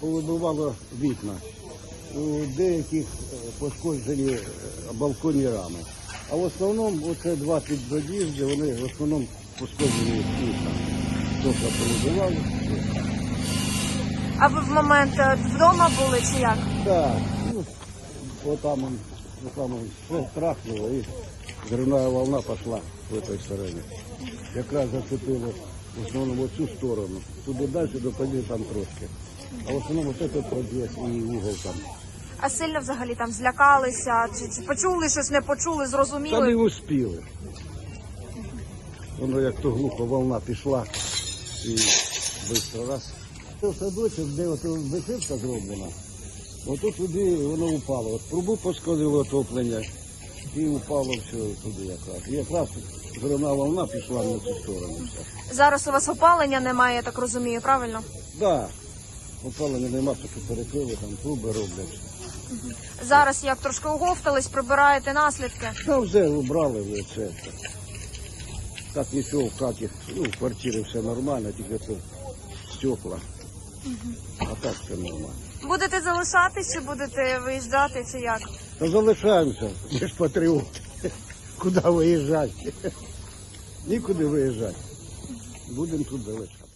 повибивало вікна. У деяких е, пошкоджені е, балконні рами. А в основному оце два під'їзди, вони в основному пошкоджені вікна. Тобто повибивали. А ви в момент е, вдома були чи як? Так, ну, вот там он, вот там он все трахнуло, и взрывная волна пошла в этой стороне. Якраз зацепило в основном вот цю сторону. Туди дальше до подъезда там трошки. А в основном вот этот подъезд и угол там. А сильно взагалі там злякалися? Чи, чи почули щось, не почули, Та зрозуміли? не успіли. Воно як то глухо волна пішла і швидко раз. Це садочок, де от висивка зроблена, отут туди воно упало. От трубу пошкодило отоплення і упало все туди якраз. І якраз зелена волна пішла на цю сторону. Зараз у вас опалення немає, я так розумію, правильно? Да. Опалення нема, що перекрили, там труби роблять. Зараз як трошки оговтались, прибираєте наслідки. Та вже убрали ви це. Так нічого в хаті, ну, в квартирі все нормально, тільки це стекла. А так все нормально. Будете залишатись чи будете виїжджати, чи як? Та залишаємося, ми ж патріоти. Куди виїжджати? Нікуди виїжджати. Будемо тут залишатися.